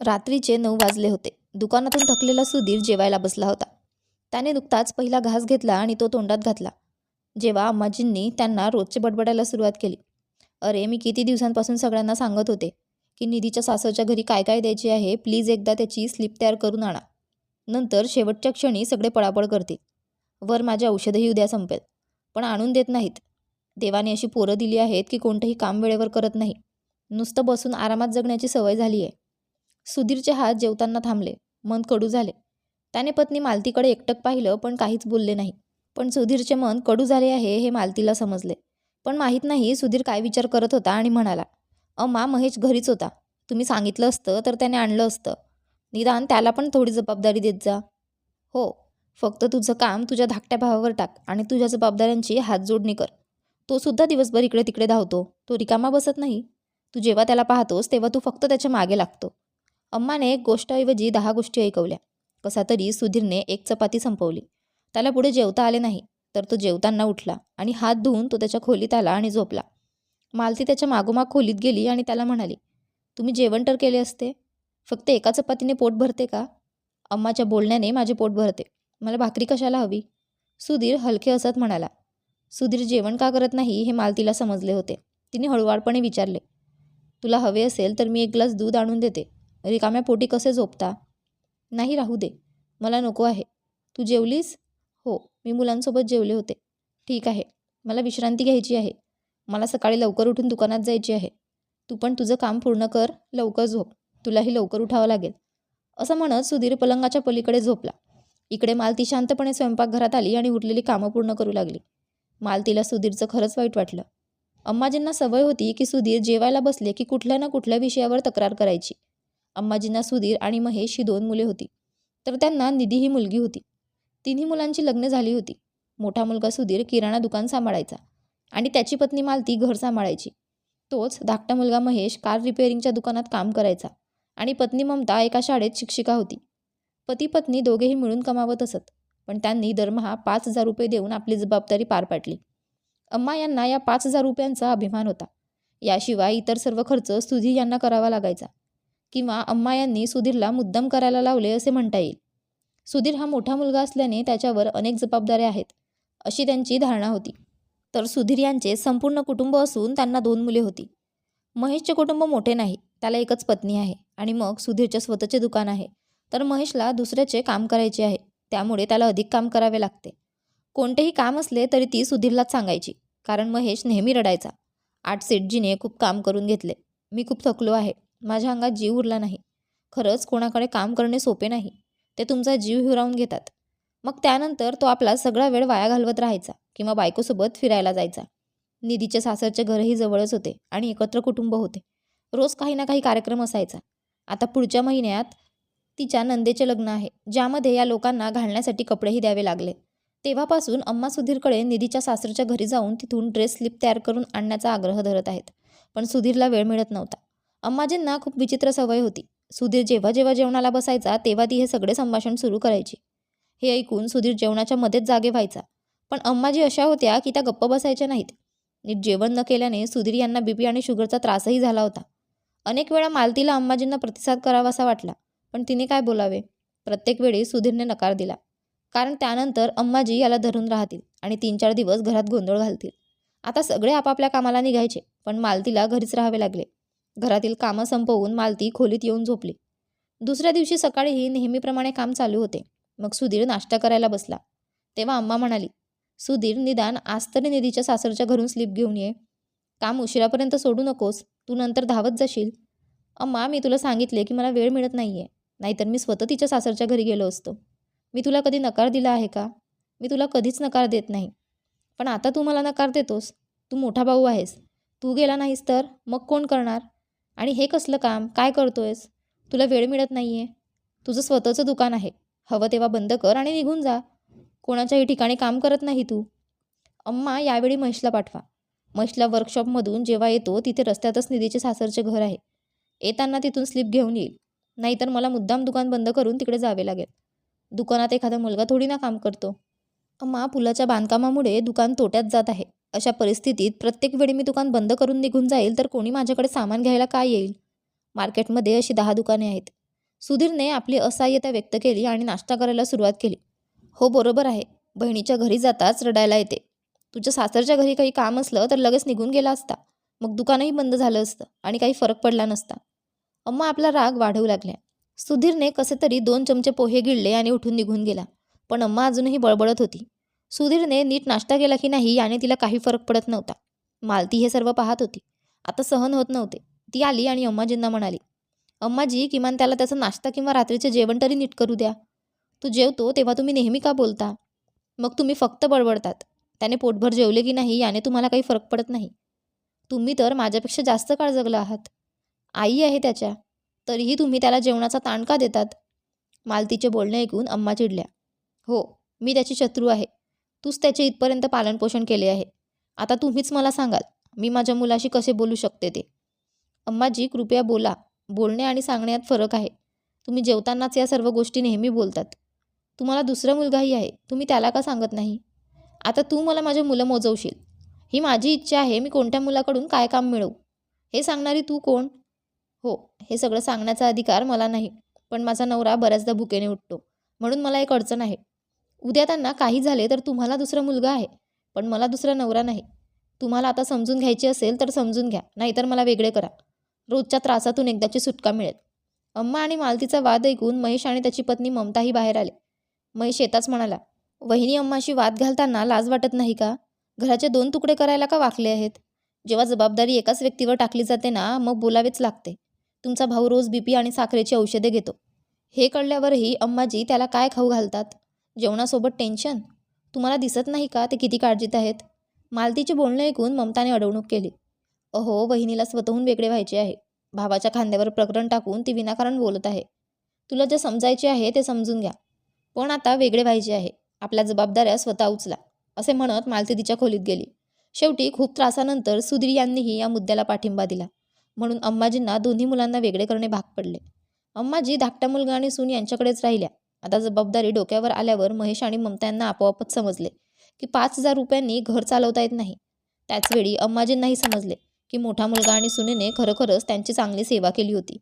रात्रीचे नऊ वाजले होते. दुकानातून थकलेला सुधीर जेवायला बसला होता. त्याने नुकताच पहिला घास घेतला आणि तो तोंडात घातला. जेव्हा अम्माजींनी त्यांना रोजचे बडबडायला सुरुवात केली. अरे मी किती दिवसांपासून सगळ्यांना सांगत होते की निधीच्या सासरच्या घरी काय काय द्यायचे आहे प्लीज एकदा त्याची स्लिप तयार करून आणा. नंतर शेवटच्या क्षणी सगळे पळापळ करतील. वर माझे औषधही उद्या संपेल. पण आणून देत नाहीत. देवाने अशी पोरं दिली आहेत की कोणतंही काम वेळेवर करत नाही. नुसतं बसून आरामात जगण्याची सवय झाली आहे सुधीरचे हात जेवताना थांबले. मन कडू झाले. त्याने पत्नी मालतीकडे एकटक पाहिलं पण काहीच बोलले नाही. पण सुधीरचे मन कडू झाले आहे हे मालतीला समजले. पण माहीत नाही सुधीर काय विचार करत होता आणि म्हणाला अम्मा महेश घरीच होता. तुम्ही सांगितलं असतं तर त्याने आणलं असतं. निदान त्याला पण थोडी जबाबदारी देत जा. हो. फक्त तुझं काम तुझ्या धाकट्या भावावर टाक आणि तुझ्या जबाबदाऱ्यांची हातजोडणी कर. तो सुद्धा दिवसभर इकडे तिकडे धावतो. तो रिकामा बसत नाही. तू जेव्हा त्याला पाहतोस तेव्हा तू फक्त त्याच्यामागे लागतो. अम्माने एक गोष्टऐवजी दहा गोष्टी ऐकवल्या. कसा तरी सुधीरने एक चपाती संपवली. त्याला पुढे जेवता आले नाही तर तो जेवताना उठला आणि हात धुवून तो त्याच्या खोलीत आला आणि झोपला. मालती त्याच्या मागोमाग खोलीत गेली आणि त्याला म्हणाली तुम्ही जेवण तर केले असते? फक्त एका चपातीने पोट भरते का? अम्माच्या बोलण्याने माझे पोट भरते. मला भाकरी कशाला हवी? सुधीर हलके असत म्हणाला सुधीर जेवण का करत नाही हे मालतीला समजले होते. तिने हळूवारपणे विचारले तुला हवे असेल तर मी एक ग्लास दूध आणून देते. रिकाम्या पोटी कसे झोपता? नाही राहू दे. मला नको आहे. तू जेवलीस? हो मी मुलांसोबत जेवले होते. ठीक आहे. मला विश्रांती घ्यायची आहे. मला सकाळी लवकर उठून दुकानात जायची आहे. तू पण तुझं काम पूर्ण कर. लवकर झोप. तुलाही लवकर उठावं लागेल. असं म्हणत सुधीर पलंगाच्या पलीकडे झोपला. इकडे मालती शांतपणे स्वयंपाकघरात आली आणि उरलेली कामं पूर्ण करू लागली. मालतीला सुधीरचं खरंच वाईट वाटलं. अम्माजींना सवय होती की सुधीर जेवायला बसले की कुठल्या ना कुठल्या विषयावर तक्रार करायची. अम्माजींना सुधीर आणि महेश ही दोन मुले होती. तर त्यांना निधी ही मुलगी होती. तिन्ही मुलांची लग्न झाली होती. मोठा मुलगा सुधीर किराणा दुकान सांभाळायचा आणि त्याची पत्नी मालती घर सांभाळायची. तोच धाकटा मुलगा महेश कार रिपेअरिंगच्या दुकानात काम करायचा आणि पत्नी ममता एका शाळेत शिक्षिका होती. पती पत्नी दोघेही मिळून कमावत असत पण त्यांनी दरमहा पाच हजार रुपये देऊन आपली जबाबदारी पार पाडली. अम्मा यांना या पाच हजार रुपयांचा अभिमान होता. याशिवाय इतर सर्व खर्च सुधी यांना करावा लागायचा. किंवा अम्मा यांनी सुधीरला मुद्दाम करायला लावले असे म्हणता येईल. सुधीर हा मोठा मुलगा असल्याने त्याच्यावर अनेक जबाबदाऱ्या आहेत अशी त्यांची धारणा होती. तर सुधीर यांचे संपूर्ण कुटुंब असून त्यांना दोन मुले होती. महेशचे कुटुंब मोठे नाही त्याला एकच पत्नी आहे आणि मग सुधीरचे स्वतःचे दुकान आहे. तर महेशला दुसऱ्याचे काम करायचे आहे त्यामुळे त्याला अधिक काम करावे लागते. कोणतेही काम असले तरी ती सुधीरलाच सांगायची कारण महेश नेहमी रडायचा. आठ सेटजीने खूप काम करून घेतले. मी खूप थकलो आहे. माझ्या अंगात जीव उरला नाही. खरंच कोणाकडे काम करणे सोपे नाही. ते तुमचा जीव हिरावून घेतात. मग त्यानंतर तो आपला सगळा वेळ वाया घालवत राहायचा किंवा बायकोसोबत फिरायला जायचा. निधीचे सासरचे घरही जवळच होते आणि एकत्र कुटुंब होते. रोज काही ना काही कार्यक्रम असायचा. आता पुढच्या महिन्यात तिच्या नंदेचे लग्न आहे ज्यामध्ये या लोकांना घालण्यासाठी कपडेही द्यावे लागले. तेव्हापासून अम्मा सुधीरकडे निधीच्या सासरच्या घरी जाऊन तिथून ड्रेस स्लिप तयार करून आणण्याचा आग्रह धरत आहेत. पण सुधीरला वेळ मिळत नव्हता. अम्माजींना खूप विचित्र सवय होती. सुधीर जेव्हा जेव्हा जेवणाला बसायचा तेव्हा ती हे सगळे संभाषण सुरू करायची. हे ऐकून सुधीर जेवणाच्या मध्येच जागे व्हायचा. पण अम्माजी अशा होत्या की त्या गप्प बसायच्या नाहीत. नीट जेवण न केल्याने सुधीर यांना बीपी आणि शुगरचा त्रासही झाला होता. अनेक वेळा मालतीला अम्माजींना प्रतिसाद करावासा वाटला पण तिने काय बोलावे? प्रत्येक वेळी सुधीरने नकार दिला. कारण त्यानंतर अम्माजी याला धरून राहतील आणि तीन चार दिवस घरात गोंधळ घालतील. आता सगळे आपापल्या कामाला निघायचे पण मालतीला घरीच राहावे लागले. घरातील कामं संपवून मालती खोलीत येऊन झोपली. दुसऱ्या दिवशी सकाळीही नेहमीप्रमाणे काम चालू होते. मग सुधीर नाश्ता करायला बसला. तेव्हा अम्मा म्हणाली सुधीर निदान आज तरी निधीच्या सासरच्या घरून स्लिप घेऊन ये. काम उशिरापर्यंत सोडू नकोस. तू नंतर धावत जाशील. अम्मा मी तुला सांगितले की मला वेळ मिळत नाही आहे नाहीतर मी स्वतः तिच्या सासरच्या घरी गेलो असतो. मी तुला कधी नकार दिला आहे का? मी तुला कधीच नकार देत नाही. पण आता तू मला नकार देतोस. तू मोठा भाऊ आहेस. तू गेला नाहीस तर? मग कोण करणार? आणि हे कसलं काम? काय करतोयस? तुला वेळ मिळत नाही आहे तुझं स्वतःचं दुकान आहे. हवं तेव्हा बंद कर आणि निघून जा. कोणाच्याही ठिकाणी काम करत नाही तू. अम्मा यावेळी महेशला पाठवा. महेशला वर्कशॉपमधून जेव्हा येतो तिथे रस्त्यातच निधीचे सासरचे घर आहे. येताना तिथून स्लिप घेऊन येईल. नाहीतर मला मुद्दाम दुकान बंद करून तिकडे जावे लागेल. दुकानात एखादा मुलगा थोडी ना काम करतो. अम्मा पुलाच्या बांधकामामुळे दुकान तोट्यात जात आहे. अशा परिस्थितीत प्रत्येक वेळी मी दुकान बंद करून निघून जाईल तर कोणी माझ्याकडे सामान घ्यायला काय येईल? मार्केटमध्ये अशी दहा दुकाने आहेत. सुधीरने आपली असहाय्यता व्यक्त केली आणि नाश्ता करायला सुरुवात केली. हो बरोबर आहे. बहिणीच्या घरी जाताच रडायला येते. तुझ्या सासरच्या घरी काही काम असलं तर लगेच निघून गेला असता. मग दुकानही बंद झालं असतं आणि काही फरक पडला नसता. अम्मा आपला राग वाढवू लागल्या. सुधीरने कसे तरी दोन चमचे पोहे गिळले आणि उठून निघून गेला. पण अम्मा अजूनही बळबळत होती. सुधीरने नीट नाश्ता केला की नाही याने तिला काही फरक पडत नव्हता. मालती हे सर्व पाहत होती. आता सहन होत नव्हते. ती आली आणि अम्माजींना म्हणाली अम्माजी किमान त्याला त्याचा नाश्ता किंवा रात्रीचे जेवण तरी नीट करू द्या. तू जेवतो तेव्हा तुम्ही नेहमी का बोलता? मग तुम्ही फक्त बडबडतात. त्याने पोटभर जेवले की नाही याने तुम्हाला काही फरक पडत नाही. तुम्ही तर माझ्यापेक्षा जास्त काळ जगला आहात. आई आहे त्याच्या. तरीही तुम्ही त्याला जेवणाचा ताण का देतात? मालतीचे बोलणे ऐकून अम्मा चिडल्या हो मी त्याची शत्रू आहे. तूच त्याचे इथपर्यंत पालनपोषण केले आहे. आता तुम्हीच मला सांगाल मी माझ्या मुलाशी कसे बोलू शकते ते? अम्माजी कृपया बोला. बोलणे आणि सांगण्यात फरक आहे. तुम्ही जेवतानाच या सर्व गोष्टी नेहमी बोलतात. तुम्हाला दुसरा मुलगाही आहे. तुम्ही त्याला का सांगत नाही? आता तू मला माझे मुलं मोजवशील. ही माझी इच्छा आहे मी कोणत्या मुलाकडून काय काम मिळवू? हे सांगणारी तू कोण? हो हे सगळं सांगण्याचा अधिकार मला नाही पण माझा नवरा बऱ्याचदा भुकेने उठतो. म्हणून मला एक अडचण आहे. उद्या त्यांना काही झाले तर तुम्हाला दुसरा मुलगा आहे पण मला दुसरा नवरा नाही. तुम्हाला आता समजून घ्यायची असेल तर समजून घ्या नाहीतर मला वेगळे करा. रोजच्या त्रासातून एकदाची सुटका मिळेल. अम्मा आणि मालतीचा वाद ऐकून महेश आणि त्याची पत्नी ममताही बाहेर आले. महेश येताच म्हणाला वहिनी अम्माशी वाद घालताना लाज वाटत नाही का? घराचे दोन तुकडे करायला का वाकले आहेत? जेव्हा जबाबदारी एकाच व्यक्तीवर टाकली जाते ना मग बोलावेच लागते. तुमचा भाऊ रोज बीपी आणि साखरेची औषधे घेतो. हे कळल्यावरही अम्माजी त्याला काय खाऊ घालतात? जेवणासोबत टेन्शन? तुम्हाला दिसत नाही का ते किती काळजीत आहेत? मालतीचे बोलणे ऐकून ममताने अडवणूक केली. अहो वहिनीला स्वतःहून वेगळे व्हायचे आहे. भावाच्या खांद्यावर प्रकरण टाकून ती विनाकारण बोलत आहे. तुला जे समजायचे आहे ते समजून घ्या. पण आता वेगळे व्हायचे आहे. आपल्या जबाबदाऱ्या स्वतः उचला असे म्हणत मालती तिच्या खोलीत गेली. शेवटी खूप त्रासानंतर सुधीर यांनीही या मुद्द्याला पाठिंबा दिला. म्हणून अम्माजींना दोन्ही मुलांना वेगळे करणे भाग पडले. अम्माजी धाकटा मुलगा आणि सून यांच्याकडेच राहिल्या. आता जबाबदारी डोक्यावर आल्यावर महेश आणि ममता यांना आपोआपच समजले की पाच हजार रुपयांनी घर चालवता येत नाही. त्याचवेळी अम्माजींनाही समजले की मोठा मुलगा आणि सुनेने खरोखरच त्यांची चांगली सेवा केली होती.